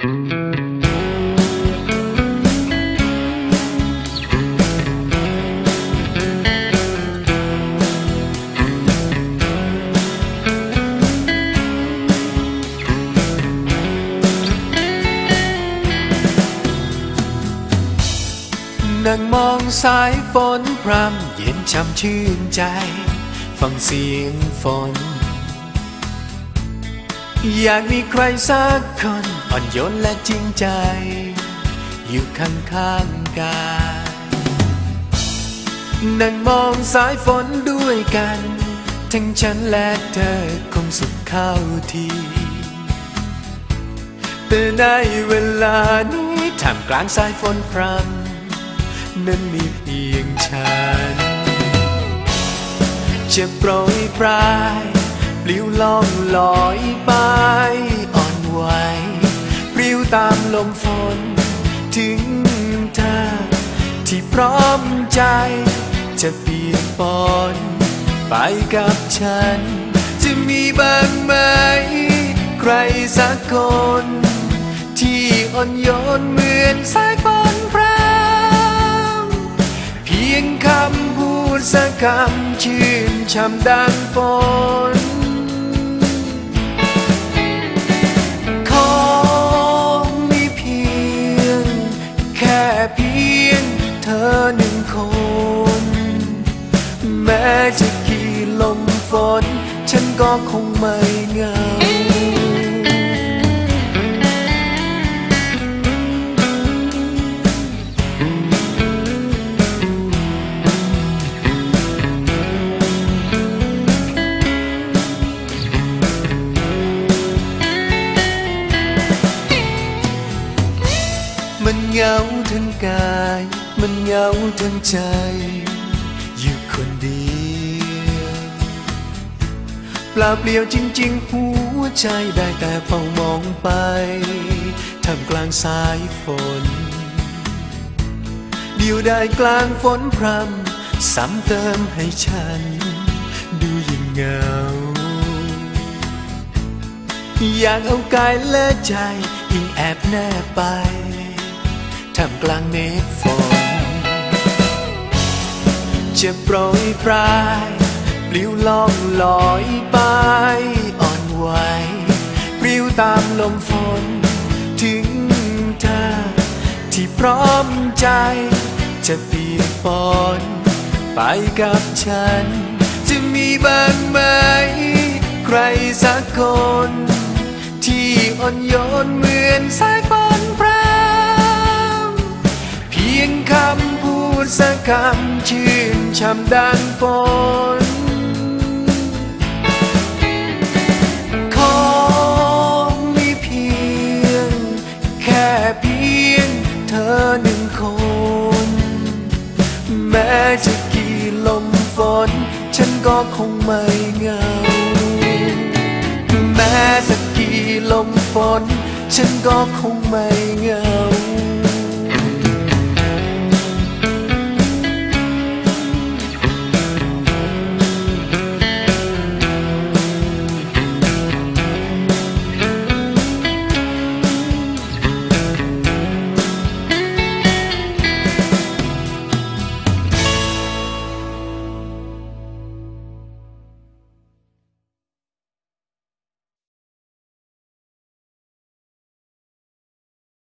นั่งมองสายฝนพรำเย็นช่ำชื่นใจ ฟังเสียงฝน อยากมีใครสักคน อ่อนโยนและจริงใจ อยู่ข้างข้างกายนั่งมองสายฝนด้วยกัน ทั้งฉันและเธอคงสุขเข้าทีแต่ในเวลานี้ท่ามกลางสายฝนพรำนั้นมีเพียงฉัน จะโปรยปลายปลิวล่องลอยไปอ่อนไหวาม ลมฝน ถึงเธอ ที่พร้อมใจ จะเปียกปอน ไปกับฉัน จะมีบ้างไหม ใครสักคน ที่อ่อนโยนเหมือนสายฝนพรางเพียงคำพูดสักคำชื่นช่ำดังฝน จะกี่ลมฝน ฉันก็คงไม่เหงามันเหงาทั้งกาย มันเหงาทั้งใจ อยู่คนเดียว ล่าเปลี่ยวจริง ๆ หัวใจได้แต่เฝ้ามองไปท่ามกลางสายฝน เดียวได้กลางฝนพรำซ้ำเติมให้ฉัน ดูยิ่งเหงา อยากเอากายและใจอิงแอบแนบไปท่ามกลางเมฆฝนจะโปรยปลาย ปลิวล่องลอยไปอ่อนไหวปลิวตามลมฝน ถึงเธอ ที่พร้อมใจ จะเปียกปอนไปกับฉัน จะมีบ้างไหม ใครสักคน ที่อ่อนโยนเหมือนสายฝนพรางเพียงคำพูดสักคำชื่นช่ำดังฝน เพียงเธอหนึ่งคน แม้จะกี่ลมฝน ฉันก็คงไม่เหงา แม้สักกี่ลมฝน ฉันก็คงไม่เหงา